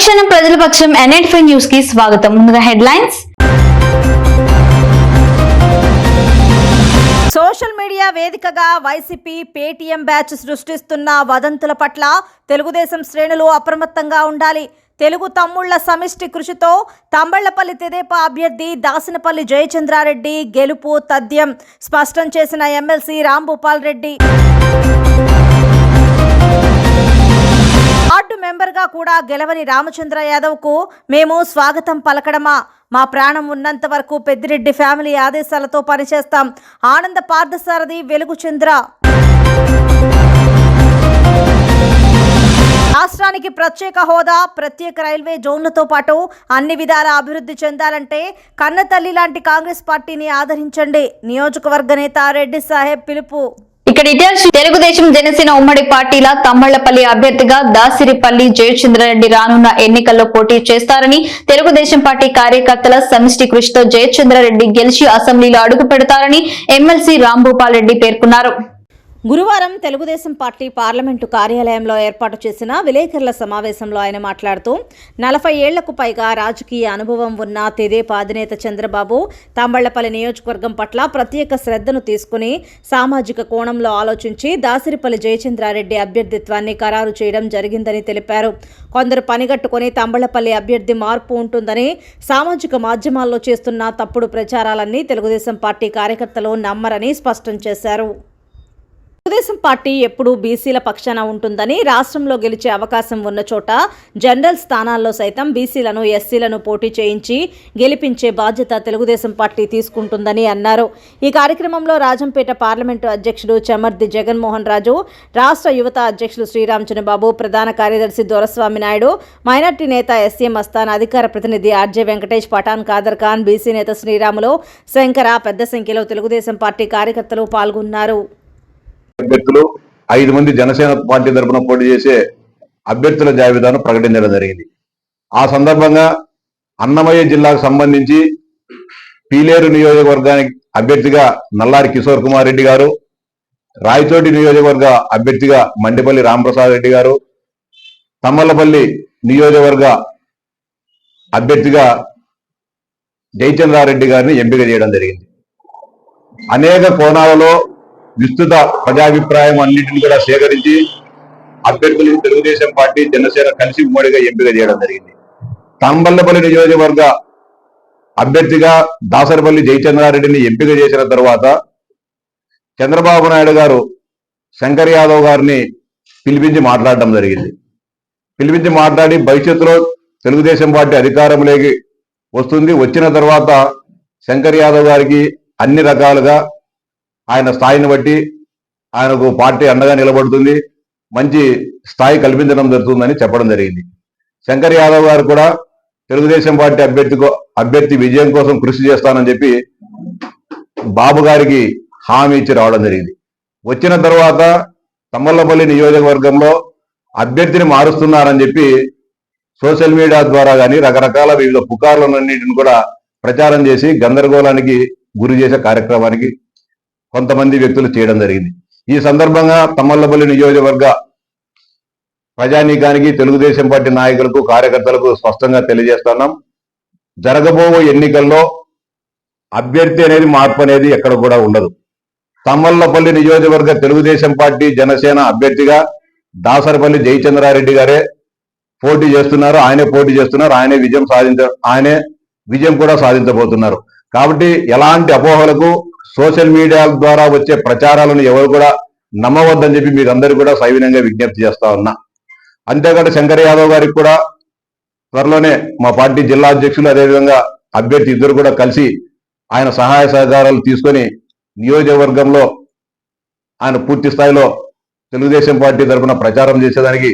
అనుక్షణం ప్రజల పక్షం ఎన్ఎట్ న్యూస్కి స్వాగతం. ముందుగా హెడ్లైన్స్. సోషల్ మీడియా వేదికగా వైసీపీ పేటీఎం బ్యాచ్ సృష్టిస్తున్న వదంతుల పట్ల తెలుగుదేశం శ్రేణులు అప్రమత్తంగా ఉండాలి. తెలుగు తమ్ముళ్ళ సమిష్టి కృషితో తంబళ్ళపల్లి తెదేపా అభ్యర్థి దాసినపల్లి జయచంద్రారెడ్డి గెలుపు తథ్యం స్పష్టం చేసిన ఎమ్మెల్సీ రాంభూపాల్ రెడ్డి. వార్డు మెంబర్గా కూడా గెలవని రామచంద్ర యాదవ్కు మేము స్వాగతం పలకడమా? మా ప్రాణం ఉన్నంత వరకు పెద్దిరెడ్డి ఫ్యామిలీ ఆదేశాలతో పనిచేస్తాం. ఆనంద పార్థసారథి వెలుగు చంద్ర. రాష్ట్రానికి ప్రత్యేక హోదా ప్రత్యేక రైల్వే జోన్లతో పాటు అన్ని విధాల అభివృద్ధి చెందాలంటే కన్నతల్లి లాంటి కాంగ్రెస్ పార్టీని ఆదరించండి. నియోజకవర్గ నేత రెడ్డి సాహెబ్ పిలుపు. ఇక్కడ డీటెయిల్స్ తెలుగుదేశం జనసేన ఉమ్మడి పార్టీల తమ్మళ్ళపల్లి అభ్యర్థిగా దాసిరిపల్లి జయచంద్రారెడ్డి రానున్న ఎన్నికల్లో పోటీ చేస్తారని తెలుగుదేశం పార్టీ కార్యకర్తల సమిష్టి కృషితో జయచంద్రారెడ్డి గెలిచి అసెంబ్లీలో అడుగు పెడతారని ఎమ్మెల్సీ రాంభూపాల్ రెడ్డి పేర్కొన్నారు. గురువారం తెలుగుదేశం పార్టీ పార్లమెంటు కార్యాలయంలో ఏర్పాటు చేసిన విలేకరుల సమావేశంలో ఆయన మాట్లాడుతూ నలభై ఏళ్ళకు పైగా రాజకీయ అనుభవం ఉన్న తెదేపా అధినేత చంద్రబాబు తాంబళ్ళపల్లి నియోజకవర్గం పట్ల ప్రత్యేక శ్రద్ధను తీసుకుని సామాజిక కోణంలో ఆలోచించి దాసిరిపల్లి జయచంద్రారెడ్డి అభ్యర్థిత్వాన్ని ఖరారు చేయడం జరిగిందని తెలిపారు. కొందరు పనిగట్టుకుని తాంబళ్ళపల్లి అభ్యర్థి మార్పు ఉంటుందని సామాజిక మాధ్యమాల్లో చేస్తున్న తప్పుడు ప్రచారాలన్నీ తెలుగుదేశం పార్టీ కార్యకర్తలు నమ్మరని స్పష్టం చేశారు. తెలుగుదేశం పార్టీ ఎప్పుడూ బీసీల పక్షాన ఉంటుందని రాష్ట్రంలో గెలిచే అవకాశం ఉన్న చోట జనరల్ స్థానాల్లో సైతం బీసీలను ఎస్సీలను పోటీ చేయించి గెలిపించే బాధ్యత తెలుగుదేశం పార్టీ తీసుకుంటుందని అన్నారు. ఈ కార్యక్రమంలో రాజంపేట పార్లమెంటు అధ్యక్షుడు చమర్ది జగన్మోహన్ రాజు రాష్ట్ర యువత అధ్యక్షులు శ్రీరామచంద్రబాబు ప్రధాన కార్యదర్శి దొరస్వామి నాయుడు మైనార్టీ నేత ఎస్సీఎం అస్థాన్ అధికార ప్రతినిధి ఆర్జే వెంకటేష్ పఠాన్ ఖాదర్ ఖాన్ బీసీ నేత శ్రీరాములు శంకర పెద్ద సంఖ్యలో తెలుగుదేశం పార్టీ కార్యకర్తలు పాల్గొన్నారు. అభ్యర్థులు ఐదు మంది జనసేన పార్టీ తరఫున పోటీ చేసే అభ్యర్థుల జాబితాను ప్రకటించడం జరిగింది. ఆ సందర్భంగా అన్నమయ్య జిల్లాకు సంబంధించి పీలేరు నియోజకవర్గానికి అభ్యర్థిగా నల్లారి కిషోర్ కుమార్ రెడ్డి గారు రాయచోటి నియోజకవర్గ అభ్యర్థిగా మండిపల్లి రామప్రసాద్ రెడ్డి గారు తమ్మలపల్లి నియోజకవర్గ అభ్యర్థిగా జయచంద్రారెడ్డి గారిని ఎంపిక చేయడం జరిగింది. అనేక కోణాలలో విస్తృత ప్రజాభిప్రాయం అన్నింటిని కూడా సేకరించి అభ్యర్థులు తెలుగుదేశం పార్టీ జనసేన కలిసి ఉమ్మడిగా ఎంపిక చేయడం జరిగింది. తంబల్లపల్లి నియోజకవర్గ అభ్యర్థిగా దాసరపల్లి జయచంద్రారెడ్డిని ఎంపిక చేసిన తర్వాత చంద్రబాబు నాయుడు గారు శంకర్ యాదవ్ గారిని పిలిపించి మాట్లాడడం జరిగింది. పిలిపించి మాట్లాడి భవిష్యత్తులో తెలుగుదేశం పార్టీ అధికారంలోకి వస్తుంది. వచ్చిన తర్వాత శంకర్ యాదవ్ గారికి అన్ని రకాలుగా ఆయన స్థాయిని బట్టి ఆయనకు పార్టీ అండగా నిలబడుతుంది. మంచి స్థాయి కల్పించడం జరుగుతుందని చెప్పడం జరిగింది. శంకర్ యాదవ్ గారు కూడా తెలుగుదేశం పార్టీ అభ్యర్థి అభ్యర్థి విజయం కోసం కృషి చేస్తానని చెప్పి బాబు గారికి హామీ ఇచ్చి రావడం జరిగింది. వచ్చిన తర్వాత తమ్మల్లపల్లి నియోజకవర్గంలో అభ్యర్థిని మారుస్తున్నారని చెప్పి సోషల్ మీడియా ద్వారా కానీ రకరకాల వివిధ పుకార్లన్నింటిని కూడా ప్రచారం చేసి గందరగోళానికి గురి చేసే కార్యక్రమానికి కొంతమంది వ్యక్తులు చేయడం జరిగింది. ఈ సందర్భంగా తమ్మల్లపల్లి నియోజకవర్గ ప్రజానీకానికి తెలుగుదేశం పార్టీ నాయకులకు కార్యకర్తలకు స్పష్టంగా తెలియజేస్తున్నాం. జరగబో ఎన్నికల్లో అభ్యర్థి అనేది మార్పు అనేది ఎక్కడ కూడా ఉండదు. తమ్మల్లపల్లి నియోజకవర్గ తెలుగుదేశం పార్టీ జనసేన అభ్యర్థిగా దాసరపల్లి జయచంద్రారెడ్డి గారే పోటీ చేస్తున్నారు. ఆయనే పోటీ చేస్తున్నారు. ఆయనే విజయం సాధించ ఆయనే విజయం కూడా సాధించబోతున్నారు. కాబట్టి ఎలాంటి అపోహలకు సోషల్ మీడియా ద్వారా వచ్చే ప్రచారాలను ఎవరు కూడా నమ్మవద్దని చెప్పి మీకు అందరూ కూడా సవినంగా విజ్ఞప్తి చేస్తా ఉన్నా. అంతేకాదు శంకర్ యాదవ్ గారికి కూడా త్వరలోనే మా పార్టీ జిల్లా అధ్యక్షులు అదేవిధంగా అభ్యర్థి ఇద్దరు కూడా కలిసి ఆయన సహాయ సహకారాలు తీసుకొని నియోజకవర్గంలో ఆయన పూర్తి స్థాయిలో తెలుగుదేశం పార్టీ తరఫున ప్రచారం చేసేదానికి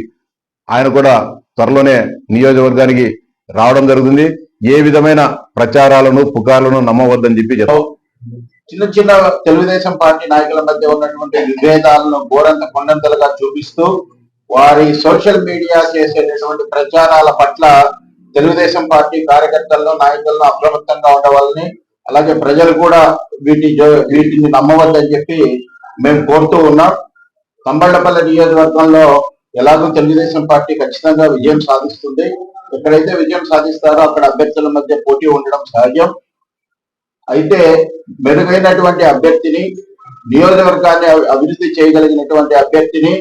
ఆయన కూడా త్వరలోనే నియోజకవర్గానికి రావడం జరుగుతుంది. ఏ విధమైన ప్రచారాలను పుకార్లను నమ్మవద్దని చెప్పి చిన్న చిన్న తెలుగుదేశం పార్టీ నాయకుల మధ్య ఉన్నటువంటి విభేదాలను ఘోరంత కొండంతలుగా చూపిస్తూ వారి సోషల్ మీడియా చేసేటటువంటి ప్రచారాల పట్ల తెలుగుదేశం పార్టీ కార్యకర్తలను నాయకులను అప్రమత్తంగా ఉండవాలని అలాగే ప్రజలు కూడా వీటి వీటిని నమ్మవద్దని చెప్పి మేము కోరుతూ ఉన్నాం. కంబళ్ళపల్లి నియోజకవర్గంలో ఎలాగో తెలుగుదేశం పార్టీ ఖచ్చితంగా విజయం సాధిస్తుంది. ఎక్కడైతే విజయం సాధిస్తారో అక్కడ అభ్యర్థుల మధ్య పోటీ ఉండడం సహజం. అయితే మెరుగైనటువంటి అభ్యర్థిని నియోజకవర్గాన్ని అభివృద్ధి చేయగలిగినటువంటి అభ్యర్థిని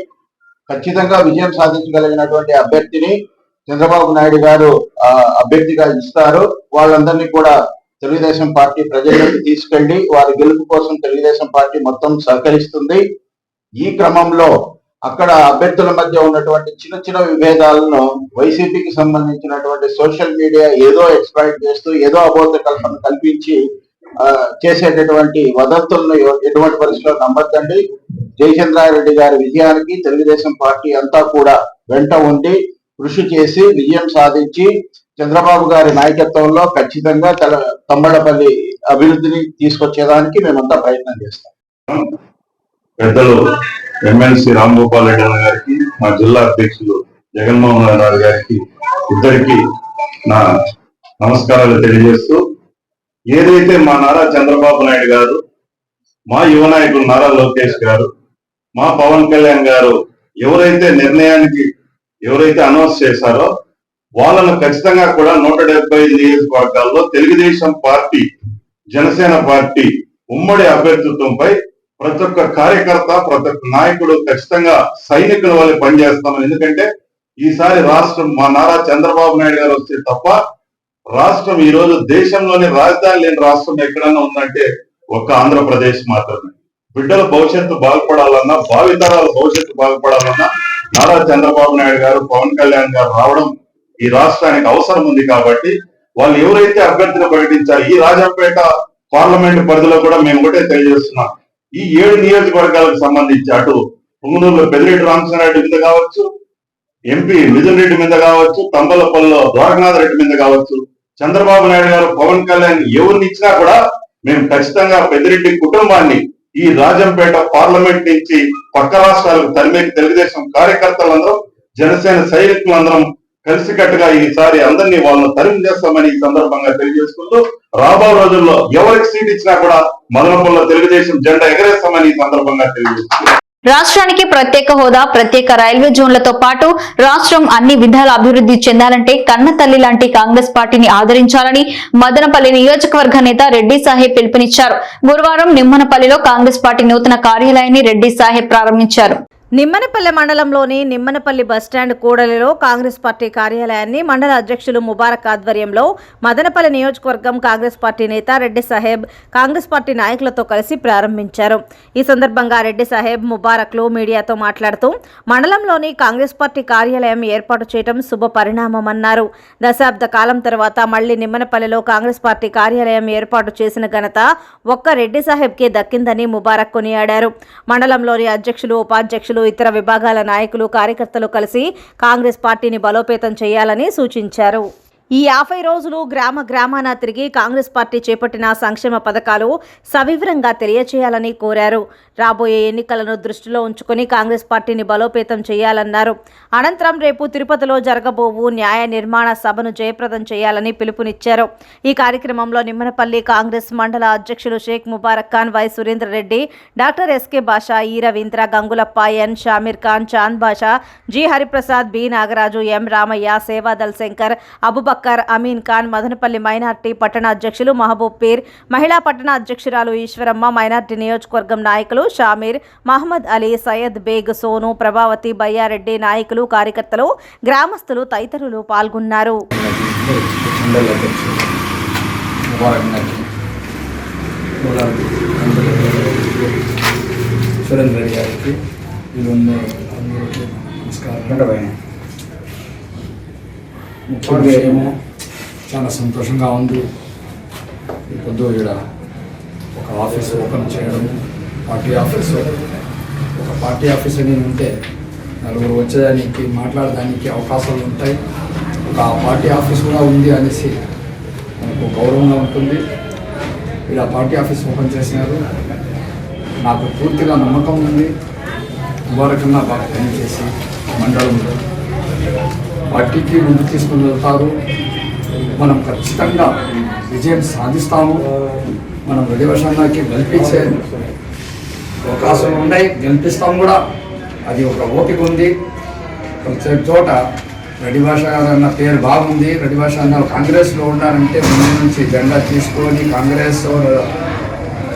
ఖచ్చితంగా విజయం సాధించగలిగినటువంటి అభ్యర్థిని చంద్రబాబు నాయుడు గారు అభ్యర్థిగా ఇస్తారు. వాళ్ళందరినీ కూడా తెలుగుదేశం పార్టీ ప్రజల్లోకి తీసుకెళ్ళి వారి గెలుపు కోసం తెలుగుదేశం పార్టీ మొత్తం సహకరిస్తుంది. ఈ క్రమంలో అక్కడ అభ్యర్థుల మధ్య ఉన్నటువంటి చిన్న చిన్న విభేదాలను వైసీపీకి సంబంధించినటువంటి సోషల్ మీడియా ఏదో ఎక్స్ప్లైట్ చేస్తూ ఏదో అబోధ కల్పన కల్పించి చేసేటటువంటి వదంతులను ఎటువంటి పరిస్థితిలో నమ్మద్దండి? జయచంద్రారెడ్డి గారి విజయానికి తెలుగుదేశం పార్టీ అంతా కూడా వెంట ఉండి కృషి చేసి విజయం సాధించి చంద్రబాబు గారి నాయకత్వంలో ఖచ్చితంగా తల తమ్మళ్ళపల్లి అభివృద్ధిని తీసుకొచ్చేదానికి మేమంతా ప్రయత్నం చేస్తాం. పెద్దలు ఎమ్మెల్సీ రామ్ గోపాల్ రెడ్డి అన్న గారికి మా జిల్లా అధ్యక్షులు జగన్మోహన్ రావు గారికి ఇద్దరికి నా నమస్కారాలు తెలియజేస్తూ ఏదైతే మా నారా చంద్రబాబు నాయుడు గారు మా యువ నాయకులు నారా లోకేష్ గారు మా పవన్ కళ్యాణ్ గారు ఎవరైతే నిర్ణయానికి ఎవరైతే అనౌన్స్ చేశారో వాళ్ళను ఖచ్చితంగా కూడా నూట డెబ్బై నియోజకవర్గాల్లో తెలుగుదేశం పార్టీ జనసేన పార్టీ ఉమ్మడి అభ్యర్థిత్వంపై ప్రతి ఒక్క కార్యకర్త ప్రతి ఒక్క నాయకుడు ఖచ్చితంగా సైనికుల వల్ల పనిచేస్తాం ఎందుకంటే ఈసారి రాష్ట్రం మా నారా చంద్రబాబు నాయుడు గారు వస్తే తప్ప రాష్ట్రం ఈ రోజు దేశంలోని రాజధాని లేని రాష్ట్రం ఎక్కడన్నా ఉందంటే ఒక్క ఆంధ్రప్రదేశ్ మాత్రమే. బిడ్డల భవిష్యత్తు బాగుపడాలన్నా భావితరాల భవిష్యత్తు బాగుపడాలన్నా నారా చంద్రబాబు నాయుడు గారు పవన్ కళ్యాణ్ గారు రావడం ఈ రాష్ట్రానికి అవసరం ఉంది కాబట్టి వాళ్ళు ఎవరైతే అభ్యర్థులు ప్రకటించారు ఈ రాజంపేట పార్లమెంట్ పరిధిలో కూడా మేము ఒకటే తెలియజేస్తున్నాం. ఈ ఏడు నియోజకవర్గాలకు సంబంధించి అటు పుంగనూరులో పెద్దిరెడ్డి రామచంద్రారెడ్డి మీద కావచ్చు ఎంపీ మిథున్ రెడ్డి మీద కావచ్చు తంబలపల్లిలో ద్వారకనాథ్ రెడ్డి మీద కావచ్చు చంద్రబాబు నాయుడు గారు పవన్ కళ్యాణ్ ఎవరిని ఇచ్చినా కూడా మేము ఖచ్చితంగా పెద్దిరెడ్డి కుటుంబాన్ని ఈ రాజంపేట పార్లమెంట్ నుంచి పక్క రాష్ట్రాలకు తరిమే తెలుగుదేశం కార్యకర్తలందరం జనసేన సైనికులందరం కలిసికట్టుగా ఈసారి అందరినీ వాళ్ళని తరిమి చేస్తామని ఈ సందర్భంగా తెలియజేసుకుంటూ రాబో రోజుల్లో ఎవరికి సీట్ ఇచ్చినా కూడా మదనపల్లిలో తెలుగుదేశం జెండా ఎగరేస్తామని ఈ సందర్భంగా తెలియజేస్తున్నాం. రాష్ట్రానికి ప్రత్యేక హోదా ప్రత్యేక రైల్వే జోన్లతో పాటు రాష్ట్రం అన్ని విధాల అభివృద్ధి చెందాలంటే కన్న తల్లి లాంటి కాంగ్రెస్ పార్టీని ఆదరించాలని మదనపల్లి నియోజకవర్గ నేత రెడ్డి సాహెబ్ పిలుపునిచ్చారు. గురువారం నిమ్మనపల్లిలో కాంగ్రెస్ పార్టీ నూతన కార్యాలయాన్ని రెడ్డి సాహెబ్ ప్రారంభించారు. నిమ్మనపల్లె మండలంలోని నిమ్మనపల్లి బస్టాండ్ కూడలిలో కాంగ్రెస్ పార్టీ కార్యాలయాన్ని మండల అధ్యక్షులు ముబారక్ ఆధ్వర్యంలో మదనపల్లి నియోజకవర్గం కాంగ్రెస్ పార్టీ నేత రెడ్డి సాహెబ్ కాంగ్రెస్ పార్టీ నాయకులతో కలిసి ప్రారంభించారు. ఈ సందర్భంగా రెడ్డి సాహెబ్ ముబారక్లు మీడియాతో మాట్లాడుతూ మండలంలోని కాంగ్రెస్ పార్టీ కార్యాలయం ఏర్పాటు చేయడం శుభ పరిణామమన్నారు. దశాబ్ద కాలం తర్వాత మళ్ళీ నిమ్మనపల్లిలో కాంగ్రెస్ పార్టీ కార్యాలయం ఏర్పాటు చేసిన ఘనత ఒక్క రెడ్డి సాహెబ్కే దక్కిందని ముబారక్ కొనియాడారు. మండలంలోని అధ్యక్షులు ఉపాధ్యక్షులు ఇతర విభాగాల నాయకులు కార్యకర్తలు కలిసి కాంగ్రెస్ పార్టీని బలోపేతం చేయాలని సూచించారు. ఈ యాభై రోజులు గ్రామ గ్రామాన తిరిగి కాంగ్రెస్ పార్టీ చేపట్టిన సంక్షేమ పథకాలు సవివరంగా తెలియచేయాలని కోరారు. రాబోయే ఎన్నికలను దృష్టిలో ఉంచుకొని కాంగ్రెస్ పార్టీని బలోపేతం చేయాలన్నారు. అనంతరం రేపు తిరుపతిలో జరగబోవు న్యాయ నిర్మాణ సభను జయప్రదం చేయాలని పిలుపునిచ్చారు. ఈ కార్యక్రమంలో నిమ్మనపల్లి కాంగ్రెస్ మండల అధ్యక్షులు Sheikh Mubarak Khan Y Surender Reddy doctor SK Basha E Ravindra Gangulappa N Shameer Khan Chand Basha G Hariprasad B Nagaraju M Ramaiah Seva Dal Shankar Abubakar Amin Khan Madanapalli minority పట్టణ అధ్యక్షులు Mahabub peer మహిళా పట్టణ అధ్యక్షురాలు Eshwaramma minority నియోజకవర్గం నాయకులు షామీర్ మహమ్మద్ అలీ సయ్యద్ బేగ్ సోను ప్రభావతి బయ్యారెడ్డి నాయకులు కార్యకర్తలు గ్రామస్తులు తదితరులు పాల్గొన్నారు. సురేంద్ర గారికి నమస్కారం ముఖ్యంగా ఏమో చాలా సంతోషంగా ఉంది. ఈ పొద్దు ఇక్కడ ఒక ఆఫీస్ ఓపెన్ చేయడం పార్టీ ఆఫీసు ఒక పార్టీ ఆఫీస్ నేను ఉంటే నలుగురు వచ్చేదానికి మాట్లాడడానికి అవకాశాలు ఉంటాయి. ఒక పార్టీ ఆఫీస్ కూడా ఉంది అనేసి మనకు గౌరవంగా ఉంటుంది. ఇలా పార్టీ ఆఫీస్ ఓపెన్ చేసినారు. నాకు పూర్తిగా నమ్మకం ఉంది. ముబారకన్నా బాగా పనిచేసి మండలంలో పార్టీకి ముందు తీసుకుని వెళ్తారు. మనం ఖచ్చితంగా విజయం సాధిస్తాము. మనం రెడ్డివర్షానికి గెలిపించే అవకాశాలు ఉన్నాయి గెలిపిస్తాం కూడా. అది ఒక ఓపిక ఉంది. ప్రతి చోట రెడ్డి భాష గారు అన్న పేరు బాగుంది. రెడ్డి భాష అన్న కాంగ్రెస్లో ఉన్నారంటే ముందు నుంచి జెండా తీసుకొని కాంగ్రెస్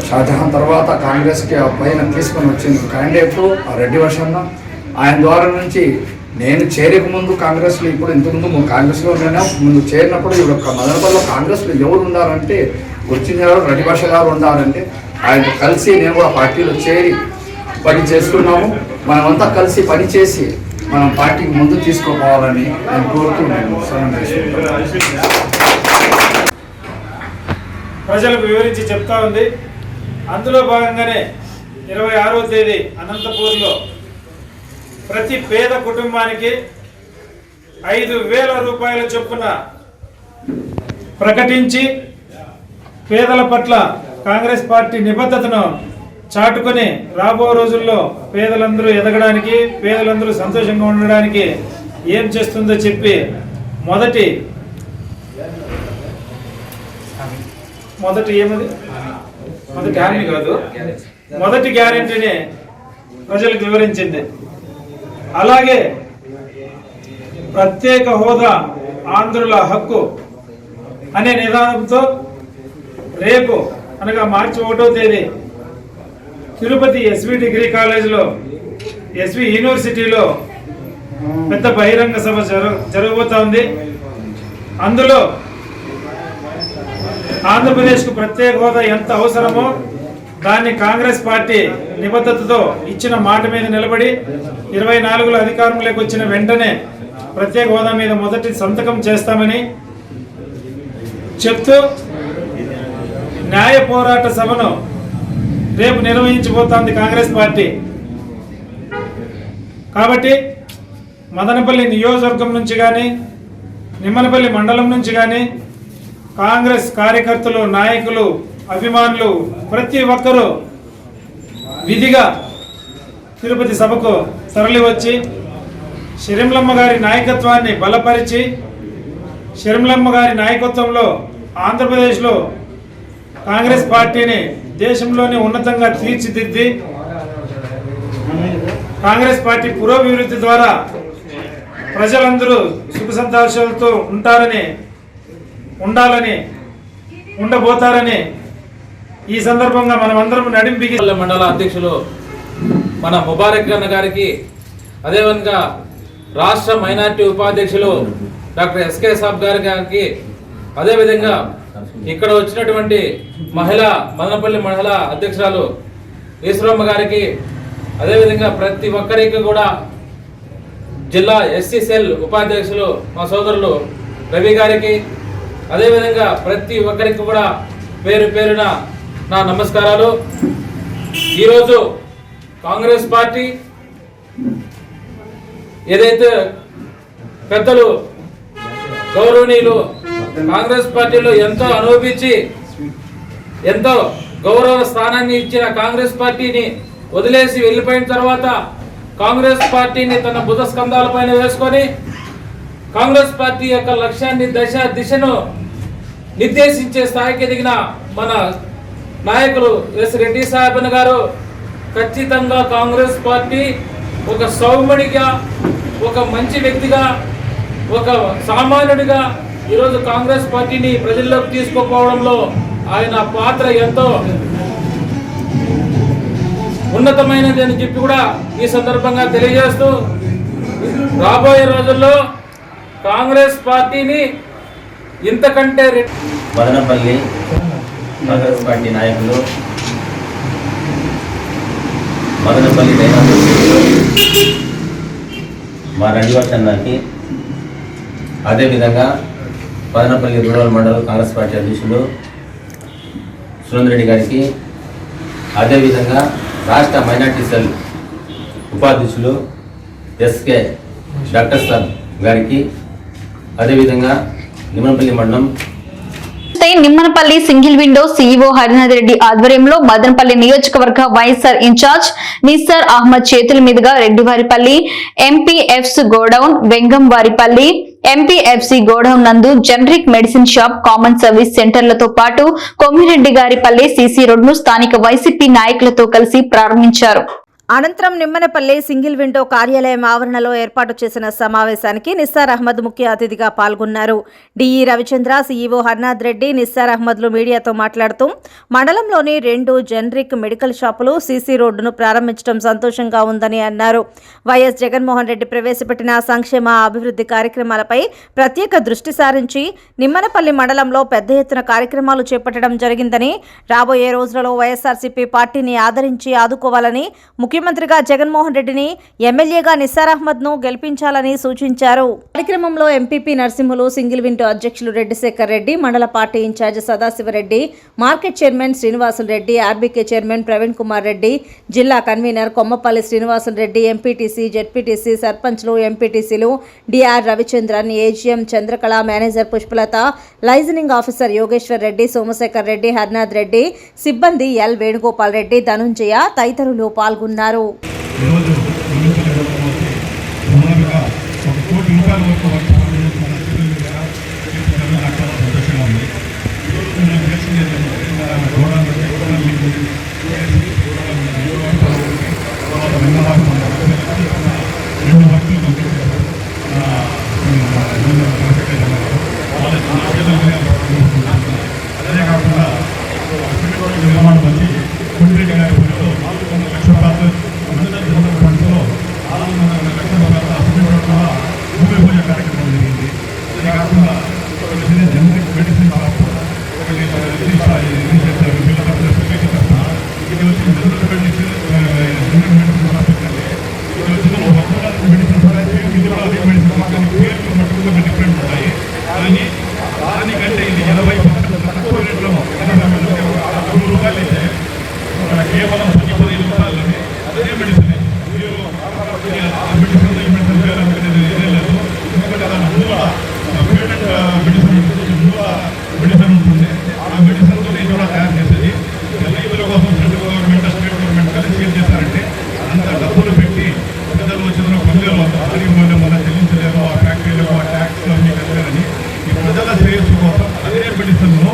షాజహాన్ తర్వాత కాంగ్రెస్కి ఆ పైన తీసుకొని వచ్చింది. క్యాండిడేట్ ఆ రెడ్డి భాష అన్న ఆయన ద్వారా నుంచి నేను చేరక ముందు కాంగ్రెస్లో ఇప్పుడు ఇంతకుముందు ముందు కాంగ్రెస్లో ఉన్నాను? ముందు చేరినప్పుడు ఈ యొక్క మదనపల్లిలో కాంగ్రెస్లో ఎవరు ఉన్నారంటే వచ్చిన రెడ్డి భాష గారు ఉన్నారంటే ఆయన కలిసి నేను కూడా పార్టీలో చేరి పని చేసుకున్నాము. మనమంతా కలిసి పని చేసి మనం పార్టీకి ముందు తీసుకుపోవాలని నేను కోరుతున్నాను. ప్రజలకు వివరించి చెప్తా ఉంది. అందులో భాగంగానే ఇరవై ఆరవ తేదీ అనంతపూర్లో ప్రతి పేద కుటుంబానికి ఐదు వేల రూపాయల చొప్పున ప్రకటించి పేదల పట్ల కాంగ్రెస్ పార్టీ నిబద్ధతను చాటుకొని రాబో రోజుల్లో పేదలందరూ ఎదగడానికి పేదలందరూ సంతోషంగా ఉండడానికి ఏం చేస్తుందో చెప్పి మొదటి మొదటి ఏమది? మొదటి హామీ కాదు. మొదటి గ్యారెంటీని ప్రజలకు వివరించింది. అలాగే ప్రత్యేక హోదా ఆంధ్రుల హక్కు అనే నిదానంతో రేపు అనగా మార్చి ఒకటో తేదీ తిరుపతి ఎస్వి డిగ్రీ కాలేజీలో ఎస్వి యూనివర్సిటీలో పెద్ద బహిరంగ సభ జరగ జరగబోతా ఉంది. అందులో ఆంధ్రప్రదేశ్కు ప్రత్యేక హోదా ఎంత అవసరమో దాన్ని కాంగ్రెస్ పార్టీ నిబద్ధతతో ఇచ్చిన మాట మీద నిలబడి ఇరవై నాలుగులో అధికారంలోకి వచ్చిన వెంటనే ప్రత్యేక హోదా మీద మొదటి సంతకం చేస్తామని చెప్తూ న్యాయ పోరాట సభను రేపు నిర్వహించబోతోంది కాంగ్రెస్ పార్టీ. కాబట్టి మదనపల్లి నియోజకవర్గం నుంచి కానీ నిమ్మలపల్లి మండలం నుంచి కానీ కాంగ్రెస్ కార్యకర్తలు నాయకులు అభిమానులు ప్రతి ఒక్కరూ విధిగా తిరుపతి సభకు తరలివచ్చి షిరింలమ్మ గారి నాయకత్వాన్ని బలపరిచి షిరింలమ్మ గారి నాయకత్వంలో ఆంధ్రప్రదేశ్లో కాంగ్రెస్ పార్టీని దేశంలోనే ఉన్నతంగా తీర్చిదిద్ది కాంగ్రెస్ పార్టీ పురోభివృద్ధి ద్వారా ప్రజలందరూ సుఖ సంతోషాలతో ఉంటారని ఉండాలని ఉండబోతారని ఈ సందర్భంగా మనమందరం నడింపికి పల్లె మండల అధ్యక్షులు మన ముబారక్ అన్న గారికి అదేవిధంగా రాష్ట్ర మైనార్టీ ఉపాధ్యక్షులు డాక్టర్ ఎస్కే సాబ్ గారి గారికి అదేవిధంగా ఇక్కడ వచ్చినటువంటి మహిళ మదనపల్లి మహిళా అధ్యక్షురాలు ఈశ్వరమ్మ గారికి అదేవిధంగా ప్రతి ఒక్కరికి కూడా జిల్లా ఎస్సీ సెల్ ఉపాధ్యక్షులు మా సోదరులు రవి గారికి అదేవిధంగా ప్రతి ఒక్కరికి కూడా పేరు పేరున నా నమస్కారాలు. ఈరోజు కాంగ్రెస్ పార్టీ ఏదైతే పెద్దలు గౌరవనీయులు కాంగ్రెస్ పార్టీలో ఎంతో అనుభవించి ఎంతో గౌరవ స్థానాన్ని ఇచ్చిన కాంగ్రెస్ పార్టీని వదిలేసి వెళ్ళిపోయిన తర్వాత కాంగ్రెస్ పార్టీని తన బుధ స్కంధాలపైన వేసుకొని కాంగ్రెస్ పార్టీ యొక్క లక్ష్యాన్ని దశ దిశను నిర్దేశించే స్థాయికి ఎదిగిన మన నాయకులు ఎస్ రెడ్డి సాహెబన్ గారు ఖచ్చితంగా కాంగ్రెస్ పార్టీ ఒక సౌమ్యుడిగా ఒక మంచి వ్యక్తిగా ఒక సామాన్యుడిగా ఈరోజు కాంగ్రెస్ పార్టీని ప్రజల్లోకి తీసుకుపోవడంలో ఆయన పాత్ర ఎంతో ఉన్నతమైనది అని చెప్పి కూడా ఈ సందర్భంగా తెలియజేస్తూ రాబోయే రోజుల్లో కాంగ్రెస్ పార్టీని ఇంతకంటే మదనపల్లి కాంగ్రెస్ పార్టీ నాయకులు మదనపల్లి డైనామిక్ మా రండివర్షన్నానికి అదేవిధంగా పదనపల్లి రూరల్ మండలం కాంగ్రెస్ పార్టీ అధ్యక్షులు సురేందర్ రెడ్డి గారికి అదేవిధంగా రాష్ట్ర మైనార్టీ సెల్ ఉపాధ్యక్షులు ఎస్కే డాక్టర్ సార్ గారికి అదేవిధంగా నిమ్మనపల్లి మండలం చూస్తే Nimmanapalli single window CEO Harinath Reddy ఆధ్వర్యంలో మదనపల్లి నియోజకవర్గ YSR in charge Nissar Ahmed చేతుల మీదుగా Reddivaripalli MPFS godown Vengamvaripalli MPFC godown నందు generic medicine shop common service సెంటర్లతో పాటు కొమ్మిరెడ్డి గారిపల్లి సీసీ రోడ్ను స్థానిక వైసీపీ నాయకులతో కలిసి ప్రారంభించారు. అనంతరం నిమ్మనపల్లి సింగిల్ విండో కార్యాలయం ఆవరణలో ఏర్పాటు చేసిన సమావేశానికి నిస్సార్ అహ్మద్ ముఖ్య అతిథిగా పాల్గొన్నారు. డిఈ రవిచంద్ర సీఈఓ హర్నాథ్ రెడ్డి నిస్సార్ అహ్మద్లు మీడియాతో మాట్లాడుతూ మండలంలోని రెండు జనరిక్ మెడికల్ షాపులు సీసీ రోడ్డును ప్రారంభించడం సంతోషంగా ఉందని అన్నారు. వైఎస్ జగన్మోహన్ రెడ్డి ప్రవేశపెట్టిన సంక్షేమ అభివృద్ధి కార్యక్రమాలపై ప్రత్యేక దృష్టి సారించి నిమ్మనపల్లి మండలంలో పెద్ద ఎత్తున కార్యక్రమాలు చేపట్టడం జరిగిందని రాబోయే రోజులలో వైఎస్ఆర్సీపీ పార్టీని ఆదరించి ఆదుకోవాలని ముఖ్యమంత్రిగా జగన్మోహన్ రెడ్డిని ఎమ్మెల్యేగా నిస్సార్ అహ్మద్ను గెలిపించాలని సూచించారు. కార్యక్రమంలో ఎంపీపీ నరసింహులు సింగిల్ విండో అధ్యక్షులు రెడ్డిశేఖర్ రెడ్డి మండల party in charge Sadasivareddy market chairman Srinivasulu Reddy RBK chairman Praveen Kumar Reddy జిల్లా convener Kommapalli Srinivasulu Reddy MPTC ZPTC సర్పంచ్లు ఎంపీటీసీలు DR Ravichandran AGM Chandrakala manager Pushpalatha liaisoning officer Yogeshwar Reddy Somasekhar Reddy Harnath Reddy సిబ్బంది L Venugopal Reddy Dhanunjaya తదితరులు పాల్గొన్నారు. ఈరోజు ఎన్నికల జరగబోతే సుమారుగా ఒక కోటి రూపాయల వరకు వర్క్ మన పిల్లలు కూడా చేస్తున్నారు నాకు చాలా సంతోషంగా ఉంది ఈరోజు మనం చేసింది ఏంటంటే మన గోడాలు అంటే గోడాలు లేదు. గోడాలు ఉన్నాయి. గోడాలు ఉన్నాయి. తర్వాత రంగవారం ఉన్నాయి. రెండు వర్కులు కంప్లీట్ చేశారు. ఆ, ఆ, రెండు వర్కులు చేశారు. వాళ్ళ చిన్న పిల్లలు అదే కాకుండా సిమెంట్ నిర్మాణం వచ్చి కొండ్రెడ్డి గారి ఊరిలో నాలుగు వందల లక్షల రూపాయలు మండల జనరల్ ఫండ్స్లో నాలుగు వందల లక్షల రూపాయల సిమెంట్ రోడ్ల భూమి పూజ కార్యక్రమం జరిగింది అదే కాకుండా ఒక చిన్న జనరిక్ మెడిసిన్ షాప్ ఒకటి రిజిస్టర్ రిజిస్టర్ వీళ్ళ తరఫున సొసైటీ తరఫున ఇది వచ్చి జనరల్ మెడిసిన్ జనరల్ మెడిసిన్ కూడా పెట్టండి ఇది వచ్చిన ఒక వందల మెడిసిన్ కూడా ఇది కూడా అదే మెడిసిన్ కానీ పేర్లు మట్టుకు డిఫరెంట్ ఉంటాయి కానీ దానికంటే ఇది ఎనభై పర్సెంట్ తక్కువ రేట్లో ఎనభై మంది నూరు రూపాయలు అయితే ఇక్కడ కేవలం పది పదిహేను రూపాయలని అదే మెడిసిన్ మీరు ఆ మెడిసిన్ ఈ మెడిసిన్ పేరు అనేది ఇదే లేదు ఎందుకంటే దాని మూల పేటెంట్ మెడిసిన్ ఉంటుంది మూల మెడిసిన్ ఉంటుంది ఆ మెడిసిన్తో ఇది కూడా తయారు చేసేది రైతుల కోసం సెంట్రల్ గవర్నమెంట్ స్టేట్ గవర్నమెంట్ కలిసి ఏం చేశారంటే అంత డబ్బులు పెట్టి ప్రజలు వచ్చిన పనులు మనం చెల్లించలేము ఆ ఫ్యాక్టరీలో ఆ ట్యాక్స్ అన్ని కట్టారని ఈ ప్రజల శ్రేయస్సు కోసం అదే మెడిసిన్ను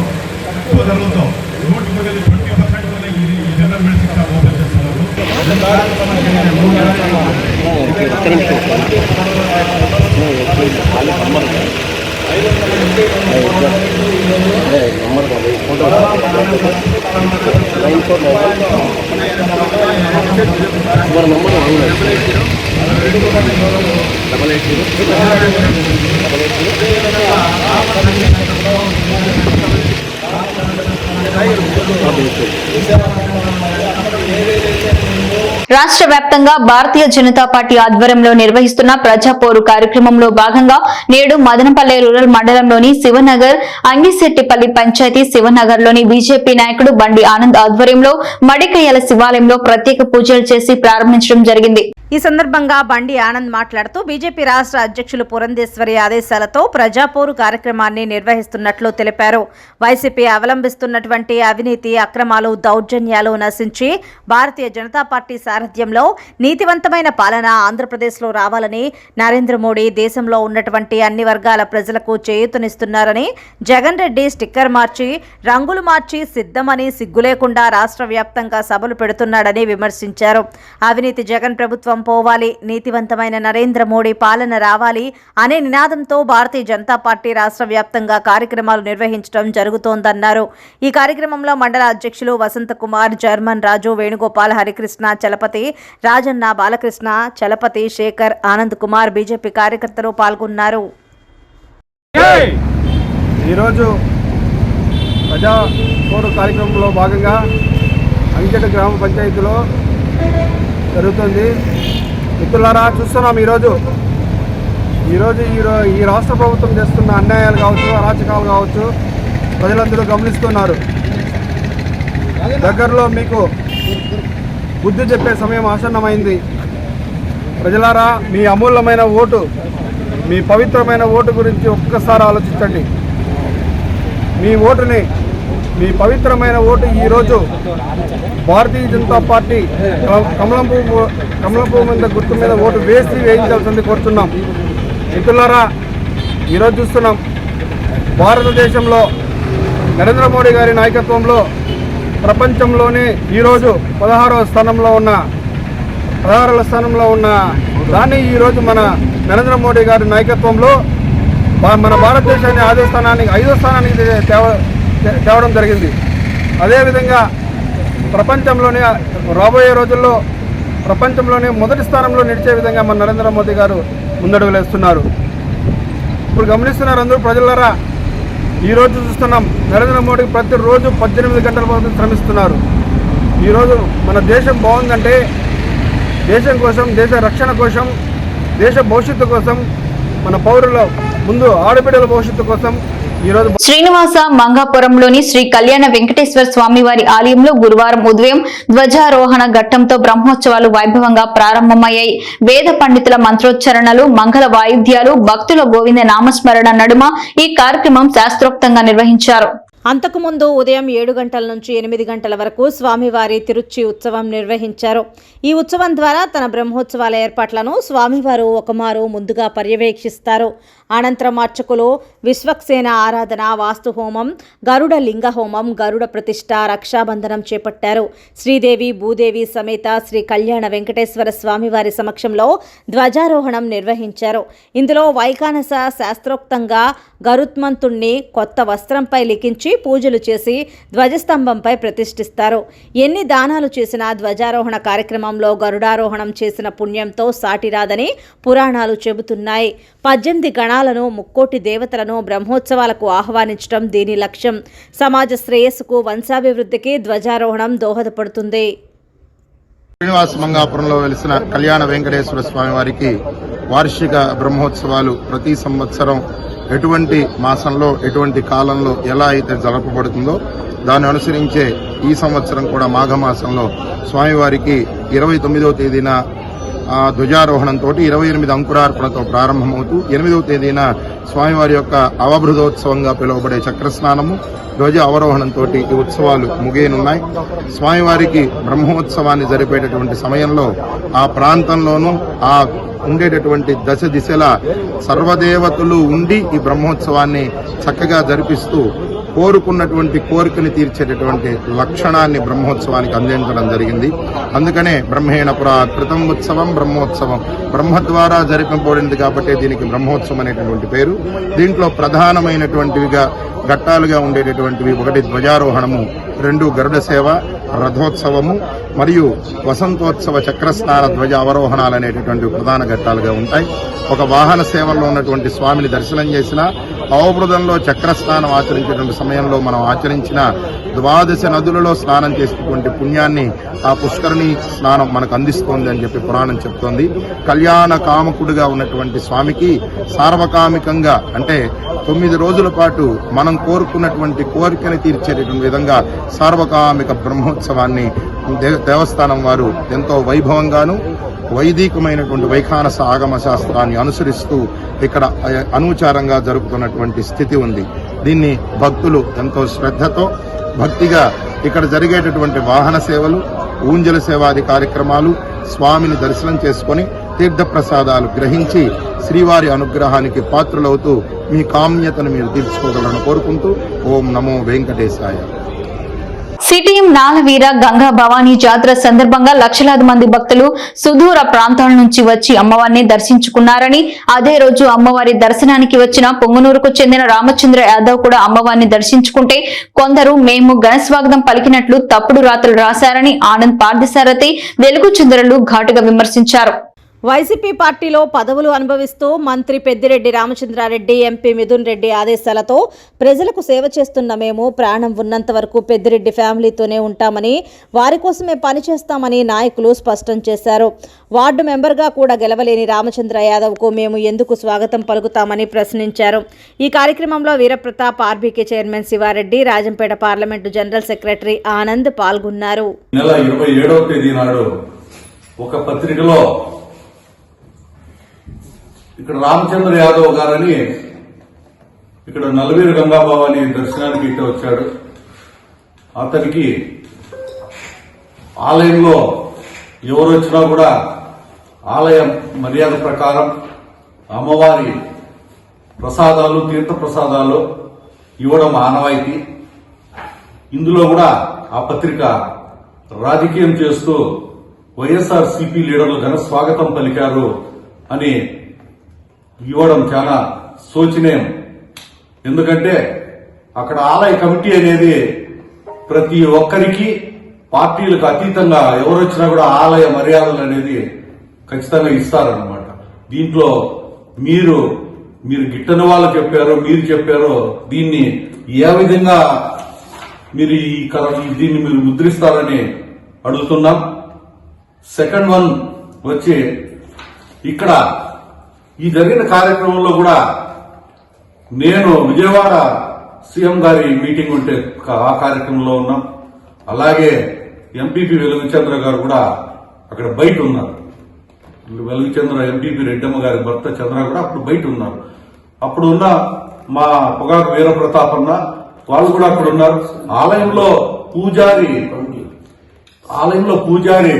తక్కువ ధరలతో నూటి పది ట్వంటీ పర్సెంట్ ఈ ఈ జనరల్ మెడిసిన్ షాప్ ఓపెన్ చేస్తున్నారు. మన number double eight zero double eight zero రాష్ట్ర వ్యాప్తంగా భారతీయ జనతా పార్టీ ఆధ్వర్యంలో నిర్వహిస్తున్న ప్రజా పోరు కార్యక్రమంలో భాగంగా నేడు మదనపల్లె రూరల్ మండలంలోని శివనగర్ అంగిశెట్టిపల్లి పంచాయతీ శివనగర్లోని బీజేపీ నాయకుడు బండి ఆనంద్ ఆధ్వర్యంలో మడికయ్యల శివాలయంలో ప్రత్యేక పూజలు చేసి ప్రారంభించడం జరిగింది. ఈ సందర్భంగా బండి ఆనంద్ మాట్లాడుతూ బీజేపీ రాష్ట్ర అధ్యక్షులు పురంధేశ్వరి ఆదేశాలతో ప్రజాపోరు కార్యక్రమాన్ని నిర్వహిస్తున్నట్లు తెలిపారు. వైసీపీ అవలంబిస్తున్నటువంటి అవినీతి అక్రమాలు దౌర్జన్యాలు నశించి భారతీయ జనతా పార్టీ సార్ సారథ్యంలో నీతివంతమైన పాలన ఆంధ్రప్రదేశ్లో రావాలని నరేంద్ర మోడీ దేశంలో ఉన్నటువంటి అన్ని వర్గాల ప్రజలకు చేయూతనిస్తున్నారని జగన్ రెడ్డి స్టిక్కర్ మార్చి రంగులు మార్చి సిద్ధమని సిగ్గు లేకుండా రాష్ట్ర వ్యాప్తంగా సభలు పెడుతున్నాడని విమర్శించారు. అవినీతి జగన్ ప్రభుత్వం పోవాలి నీతివంతమైన నరేంద్ర మోడీ పాలన రావాలి అనే నినాదంతో భారతీయ జనతా పార్టీ రాష్ట్ర వ్యాప్తంగా కార్యక్రమాలు నిర్వహించడం జరుగుతోందన్నారు. ఈ కార్యక్రమంలో మండల అధ్యక్షులు వసంత కుమార్ జర్మన్ రాజు వేణుగోపాల్ హరికృష్ణ చలపతి రాజన్న బాలకృష్ణ చలపతి శేఖర్ ఆనంద్ కుమార్ బీజేపీ కార్యకర్తలు పాల్గొన్నారు. ఈరోజు ప్రజా కోరు కార్యక్రమంలో భాగంగా అంకెట గ్రామ పంచాయతీలో జరుగుతుంది. మిత్రులారా చూస్తున్నాం ఈరోజు. ఈరోజు ఈ ఈ రాష్ట్ర ప్రభుత్వం చేస్తున్న అన్యాయాలు కావచ్చు అరాచకాలు కావచ్చు ప్రజలందరూ గమనిస్తున్నారు. దగ్గరలో మీకు బుద్ధి చెప్పే సమయం ఆసన్నమైంది. ప్రజలారా మీ అమూల్యమైన ఓటు మీ పవిత్రమైన ఓటు గురించి ఒక్కసారి ఆలోచించండి. మీ ఓటుని మీ పవిత్రమైన ఓటు ఈరోజు భారతీయ జనతా పార్టీ కమ- కమలంపు కమలం మీద గుర్తు మీద ఓటు వేసి వేయించాల్సింది కోరుతున్నాం మిత్రులారా ఈరోజు చూస్తున్నాం భారతదేశంలో నరేంద్ర మోడీ గారి నాయకత్వంలో ప్రపంచంలోనే ఈరోజు పదహారవ స్థానంలో ఉన్న పదహారవ స్థానంలో ఉన్న దాన్ని ఈరోజు మన నరేంద్ర మోడీ గారి నాయకత్వంలో భా- మన భారతదేశాన్ని ఆదే స్థానానికి ఐదో స్థానానికి తేవ- తేవడం జరిగింది. అదేవిధంగా ప్రపంచంలోనే రాబోయే రోజుల్లో ప్రపంచంలోనే మొదటి స్థానంలో నిలిచే విధంగా మన నరేంద్ర మోదీ గారు ముందడుగులేస్తున్నారు ఇప్పుడు గమనిస్తున్నారు అందరూ ప్రజలరా ఈరోజు చూస్తున్నాం నరేంద్ర మోడీ ప్రతిరోజు పద్దెనిమిది గంటల పాటు శ్రమిస్తున్నారు. ఈరోజు మన దేశం బాగుందంటే దేశం కోసం దేశ రక్షణ కోసం దేశ భవిష్యత్తు కోసం మన పౌరుల ముందు ఆడబిడ్డల భవిష్యత్తు కోసం శ్రీనివాస మంగాపురంలోని శ్రీ కళ్యాణ వెంకటేశ్వర స్వామి వారి ఆలయంలో గురువారం ఉదయం ధ్వజారోహణ ఘట్టంతో బ్రహ్మోత్సవాలు వైభవంగా ప్రారంభమయ్యాయి. వేద పండితుల మంత్రోచ్చరణలు మంగళ వాయిద్యాలు భక్తుల గోవింద నామస్మరణ నడుమ ఈ కార్యక్రమం శాస్త్రోక్తంగా నిర్వహించారు. అంతకుముందు ఉదయం ఏడు గంటల నుంచి ఎనిమిది గంటల వరకు స్వామివారి తిరుచి ఉత్సవం నిర్వహించారు. ఈ ఉత్సవం ద్వారా తన బ్రహ్మోత్సవాల ఏర్పాట్లను స్వామివారు ఒకమారు ముందుగా పర్యవేక్షిస్తారు. అనంతరం అర్చకులు విశ్వక్సేన ఆరాధన వాస్తు హోమం గరుడ లింగ హోమం గరుడ ప్రతిష్ట రక్షాబంధనం చేపట్టారు. శ్రీదేవి భూదేవి సమేత శ్రీ కళ్యాణ వెంకటేశ్వర స్వామివారి సమక్షంలో ధ్వజారోహణం నిర్వహించారు. ఇందులో వైకానస శాస్త్రోక్తంగా గరుత్మంతుణ్ణి కొత్త వస్త్రంపై లిఖించి పూజలు చేసి ధ్వజస్తంభంపై ప్రతిష్ఠిస్తారు. ఎన్ని దానాలు చేసినా ధ్వజారోహణ కార్యక్రమంలో గరుడారోహణం చేసిన పుణ్యంతో సాటిరాదని పురాణాలు చెబుతున్నాయి. పద్దెనిమిది గణాలను ముక్కోటి దేవతలను బ్రహ్మోత్సవాలకు ఆహ్వానించడం దీని లక్ష్యం. సమాజ శ్రేయస్సుకు వంశాభివృద్ధికి ధ్వజారోహణం దోహదపడుతుంది. శ్రీనివాస మంగాపురంలో వెలిసిన కళ్యాణ వెంకటేశ్వర స్వామి వారికి వార్షిక బ్రహ్మోత్సవాలు ప్రతి సంవత్సరం ఎటువంటి మాసంలో ఎటువంటి కాలంలో ఎలా అయితే జరపబడుతుందో దాన్ని అనుసరించే ఈ సంవత్సరం కూడా మాఘమాసంలో స్వామివారికి ఇరవై తొమ్మిదవ తేదీన ధ్వజారోహణంతో ఇరవై ఎనిమిది అంకురార్పణతో ప్రారంభమవుతూ ఎనిమిదవ తేదీన స్వామివారి యొక్క అవబృధోత్సవంగా పిలువబడే చక్రస్నానము ధ్వజ అవరోహణంతో ఈ ఉత్సవాలు ముగియనున్నాయి. స్వామివారికి బ్రహ్మోత్సవాన్ని జరిపేటటువంటి సమయంలో ఆ ప్రాంతంలోనూ ఆ ఉండేటటువంటి దశ దిశల సర్వదేవతలు ఉండి ఈ బ్రహ్మోత్సవాన్ని చక్కగా జరిపిస్తూ కోరుకున్నటువంటి కోరికని తీర్చేటటువంటి లక్షణాన్ని బ్రహ్మోత్సవానికి అందించడం జరిగింది. అందుకనే బ్రహ్మేణ పురా కృతం ఉత్సవం బ్రహ్మోత్సవం. బ్రహ్మ ద్వారా జరిపింపబడింది కాబట్టి దీనికి బ్రహ్మోత్సవం అనేటటువంటి పేరు. దీంట్లో ప్రధానమైనటువంటివిగా ఘట్టాలుగా ఉండేటటువంటివి ఒకటి ధ్వజారోహణము రెండు గరుడ సేవ రథోత్సవము మరియు వసంతోత్సవ చక్రస్నాన ధ్వజ అవరోహణాలు అనేటటువంటి ప్రధాన ఘట్టాలుగా ఉంటాయి. ఒక వాహన సేవల్లో ఉన్నటువంటి స్వామిని దర్శనం చేసిన అవబృదంలో చక్రస్నానం ఆచరించేటువంటి సమయంలో మనం ఆచరించిన ద్వాదశ నదులలో స్నానం చేసినటువంటి పుణ్యాన్ని ఆ పుష్కరిణి స్నానం మనకు అందిస్తోంది అని చెప్పి పురాణం చెప్తోంది. కళ్యాణ కామకుడిగా ఉన్నటువంటి స్వామికి సార్వకామికంగా అంటే తొమ్మిది రోజుల పాటు మనం కోరుకున్నటువంటి కోరికని తీర్చేటటువంటి విధంగా సార్వకామిక బ్రహ్మోత్సవాన్ని దేవస్థానం వారు ఎంతో వైభవంగాను వైదికమైనటువంటి వైఖానస ఆగమ శాస్త్రాన్ని అనుసరిస్తూ ఇక్కడ అనుచారంగా అనూచారంగా జరుపుతున్నటువంటి స్థితి ఉంది. దీన్ని భక్తులు ఎంతో శ్రద్ధతో భక్తిగా ఇక్కడ జరిగేటటువంటి వాహన సేవలు ఊంజల సేవాది కార్యక్రమాలు స్వామిని దర్శనం చేసుకొని తీర్థప్రసాదాలు గ్రహించి శ్రీవారి అనుగ్రహానికి పాత్రులవుతూ మీ కామ్యతను మీరు తీర్చుకోగలను కోరుకుంటూ ఓం నమో వెంకటేశాయ. సిటీఎం నాలవీర గంగా భవానీ జాతర సందర్భంగా లక్షలాది మంది భక్తులు సుదూర ప్రాంతాల నుంచి వచ్చి అమ్మవారిని దర్శించుకున్నారని అదే రోజు అమ్మవారి దర్శనానికి వచ్చిన పొంగునూరుకు చెందిన రామచంద్ర యాదవ్ కూడా అమ్మవారిని దర్శించుకుంటే కొందరు మేము ఘనస్వాగతం పలికినట్లు తప్పుడు రాతలు రాశారని ఆనంద్ పార్థసారథి వెలుగు చంద్రులు ఘాటుగా విమర్శించారు. వైసీపీ పార్టీలో పదవులు అనుభవిస్తూ మంత్రి పెద్దిరెడ్డి రామచంద్రారెడ్డి ఎంపీ మిథున్ రెడ్డి ఆదేశాలతో ప్రజలకు సేవ చేస్తున్న మేము ప్రాణం ఉన్నంత వరకు పెద్దిరెడ్డి ఫ్యామిలీతోనే ఉంటామని వారి కోసమే పనిచేస్తామని నాయకులు స్పష్టం చేశారు. వార్డు మెంబర్గా కూడా గెలవలేని రామచంద్ర యాదవ్కు మేము ఎందుకు స్వాగతం పలుకుతామని ప్రశ్నించారు. ఈ కార్యక్రమంలో Veeraprathap RBK chairman Sivareddy Rajampeta parliament general secretary Anand పాల్గొన్నారు. నెల ఇరవై తేదీ నాడు ఒక పత్రికలో ఇక్కడ రామచంద్ర యాదవ్ గారని ఇక్కడ నలవీరు గంగాబాబాని దర్శనానికి ఇట్ట వచ్చాడు. అతనికి ఆలయంలో ఎవరు వచ్చినా కూడా ఆలయం మర్యాద ప్రకారం అమ్మవారి ప్రసాదాలు తీర్థ ప్రసాదాలు ఇవ్వడం ఆనవాయితీ. ఇందులో కూడా ఆ పత్రిక రాజకీయం చేస్తూ వైఎస్ఆర్ సిపి లీడర్లు ఘన స్వాగతం పలికారు అని ఇవ్వడం చాలా శోచనీయం. ఎందుకంటే అక్కడ ఆలయ కమిటీ అనేది ప్రతి ఒక్కరికి పార్టీలకు అతీతంగా ఎవరు వచ్చినా కూడా ఆలయ మర్యాదలు అనేది ఖచ్చితంగా ఇస్తారనమాట దీంట్లో మీరు మీరు గిట్టని వాళ్ళు చెప్పారో మీరు చెప్పారో దీన్ని ఏ విధంగా మీరు ఈ దీన్ని మీరు ముద్రిస్తారని అడుగుతున్నాం. సెకండ్ వన్ వచ్చి ఇక్కడ ఈ జరిగిన కార్యక్రమంలో కూడా నేను విజయవాడ సీఎం గారి మీటింగ్ ఉంటే ఆ కార్యక్రమంలో ఉన్నాం. అలాగే ఎంపీపీ వెలుగుచంద్ర గారు కూడా అక్కడ బయట ఉన్నారు. వెలుగుచంద్ర ఎంపీపీ రెడ్డమ్మ గారి భర్త చంద్ర కూడా అప్పుడు బయట ఉన్నారు. అప్పుడు ఉన్న మా పొగాకు వీరప్రతాపన్న వాళ్ళు కూడా అక్కడ ఉన్నారు. ఆలయంలో పూజారి ఆలయంలో పూజారి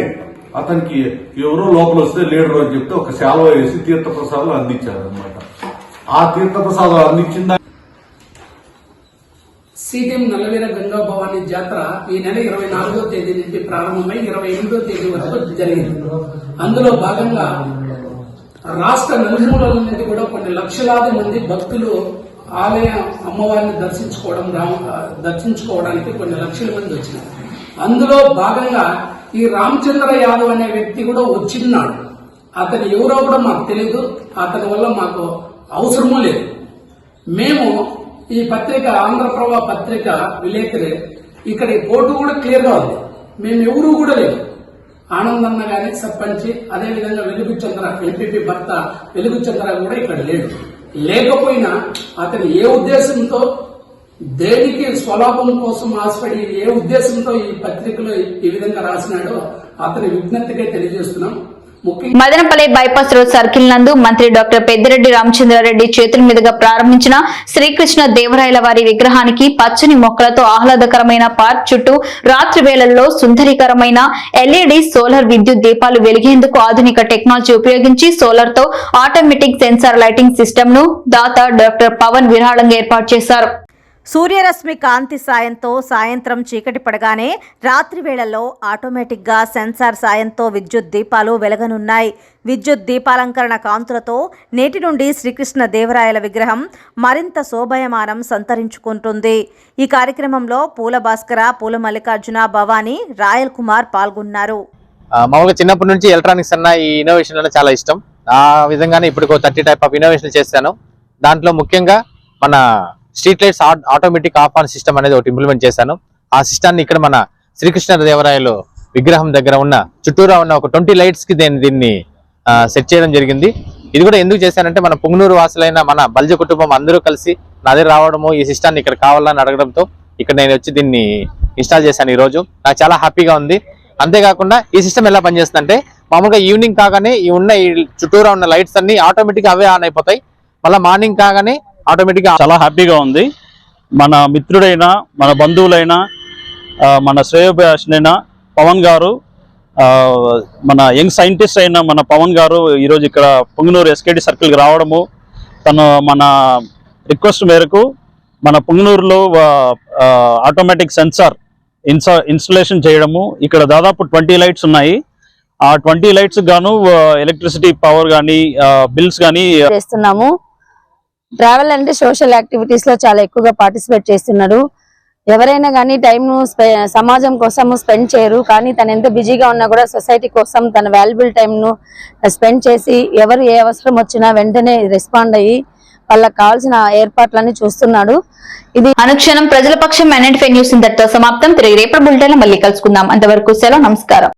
అతనికి ఎవరో లోపల వస్తే లీడర్ అని చెప్తే ఒక శాలువ వేసి తీర్థప్రసాదాలు అందించారు అనమాట ఆ తీర్థప్రసాదాలు అందించిన సీటీఎం నల్లవీర గంగా భవాని జాతర ఈ నెల ఇరవై నాలుగో తేదీ నుంచి ప్రారంభమై ఇరవై ఎనిమిదో తేదీ వరకు జరిగింది. అందులో భాగంగా రాష్ట్ర నలుమూలల నుండి కూడా కొన్ని లక్షలాది మంది భక్తులు ఆలయ అమ్మవారిని దర్శించుకోవడం దర్శించుకోవడానికి కొన్ని లక్షల మంది వచ్చినారు. అందులో భాగంగా ఈ రామచంద్ర యాదవ్ అనే వ్యక్తి కూడా వచ్చిన్నాడు. అతను ఎవరో కూడా మాకు తెలియదు అతని వల్ల మాకు అవసరమూ లేదు. మేము ఈ పత్రిక ఆంధ్రప్రభ పత్రిక విలేకరి ఇక్కడ ఈ ఫోటో కూడా క్లియర్గా ఉంది. మేము ఎవరు కూడా లేదు ఆనందన్న గారి సర్పంచ్ అదేవిధంగా వెలుగు చంద్ర ఎంపీపీ భర్త వెలుగు చంద్ర కూడా ఇక్కడ లేడు. లేకపోయినా అతను ఏ ఉద్దేశంతో దేనికి స్వలాభం కోసం ఆశపడి ఏ ఉద్దేశంతో ఈ పత్రికలో ఈ విధంగా రాసినాడో అతని విజ్ఞప్తిగా తెలియజేస్తున్నాం. మదనపల్లి బైపాస్ రోడ్ సర్కిల్ నందు మంత్రి డాక్టర్ పెద్దిరెడ్డి రామచంద్రారెడ్డి చేతుల మీదుగా ప్రారంభించిన శ్రీకృష్ణ దేవరాయల వారి విగ్రహానికి పచ్చని మొక్కలతో ఆహ్లాదకరమైన పార్క్ చుట్టూ రాత్రి వేళల్లో సుందరీకరమైన ఎల్ఈడి సోలార్ విద్యుత్ దీపాలు వెలిగేందుకు ఆధునిక టెక్నాలజీ ఉపయోగించి సోలార్తో ఆటోమేటిక్ సెన్సార్ లైటింగ్ సిస్టమ్ను దాత డాక్టర్ పవన్ విరాళంగా ఏర్పాటు చేశారు. సూర్యరశ్మి కాంతి సాయంతో సాయంత్రం చీకటి పడగానే రాత్రి వేళల్లో ఆటోమేటిక్గా సెన్సార్ సాయంతో విద్యుత్ దీపాలు వెలగనున్నాయి. విద్యుత్ దీపాలంకరణ కాంతులతో నేటి నుండి శ్రీకృష్ణ దేవరాయల విగ్రహం మరింత శోభయమానం సంతరించుకుంటుంది. ఈ కార్యక్రమంలో పూల భాస్కర పూల మల్లికార్జున భవానీ రాయల్ కుమార్ పాల్గొన్నారు. మామూలుగా చిన్నప్పటి నుంచి ఎలక్ట్రానిక్స్ అన్న ఈ ఇన్నోవేషన్ అంటే చాలా ఇష్టం. ఆ విధంగానే ఇప్పుడు థర్టీ టైప్ ఆఫ్ ఇన్నోవేషన్ చేశాను. దాంట్లో ముఖ్యంగా మన street lights automatic off on system అనేది ఒకటి ఇంప్లిమెంట్ చేశాను. ఆ సిస్టాన్ని ఇక్కడ మన శ్రీకృష్ణ దేవరాయలు విగ్రహం దగ్గర ఉన్న చుట్టూరా ఉన్న ఒక ట్వంటీ లైట్స్కి దీన్ని సెట్ చేయడం జరిగింది. ఇది కూడా ఎందుకు చేశానంటే మన పుంగనూరు వాసులైన మన బల్జ కుటుంబం అందరూ కలిసి నా దగ్గర రావడము ఈ సిస్టాన్ని ఇక్కడ కావాలని అడగడంతో ఇక్కడ నేను వచ్చి దీన్ని ఇన్స్టాల్ చేశాను ఈరోజు. నాకు చాలా హ్యాపీగా ఉంది. అంతేకాకుండా ఈ సిస్టమ్ ఎలా పనిచేస్తుందంటే మామూలుగా ఈవినింగ్ కాగానే ఈ ఉన్న ఈ చుట్టూరా ఉన్న లైట్స్ అన్ని ఆటోమేటిక్ అవే ఆన్ అయిపోతాయి. మళ్ళీ మార్నింగ్ కాగానే ఆటోమేటిక్ చాలా హ్యాపీగా ఉంది. మన మిత్రుడైన మన బంధువులైనా మన శ్రేయోభిలాషులైనా పవన్ గారు ఆ, మన యంగ్ సైంటిస్ట్ అయిన మన పవన్ గారు ఈరోజు ఇక్కడ పొంగనూరు ఎస్కేటి సర్కిల్కి రావడము తను మన రిక్వెస్ట్ మేరకు మన పొంగనూరులో ఆటోమేటిక్ సెన్సార్ ఇన్సా ఇన్స్టలేషన్ చేయడము ఇక్కడ దాదాపు ట్వంటీ లైట్స్ ఉన్నాయి. ఆ ట్వంటీ లైట్స్ గాను ఎలక్ట్రిసిటీ పవర్ కానీ బిల్స్ కానీ చేస్తున్నాము. ట్రావెల్ అంటే సోషల్ యాక్టివిటీస్లో చాలా ఎక్కువగా పార్టిసిపేట్ చేస్తున్నారు. ఎవరైనా కానీ టైం ను స్పె- సమాజం కోసం స్పెండ్ చేయరు. కానీ తను ఎంత బిజీగా ఉన్నా కూడా సొసైటీ కోసం తన వాల్యుబుల్ టైం ను స్పెండ్ చేసి ఎవరు ఏ అవసరం వచ్చినా వెంటనే రెస్పాండ్ అయ్యి వాళ్ళకి కావాల్సిన ఏర్పాట్లన్నీ చూస్తున్నాడు. ఇది అనుక్షణం ప్రజల పక్షం ఎన్ఎన్ఫై న్యూస్ ఇంతటితో సమాప్తం. తిరిగి రేపటి బులెటిన్ మళ్ళీ కలుసుకుందాం. అంతవరకు సెలవు నమస్కారం.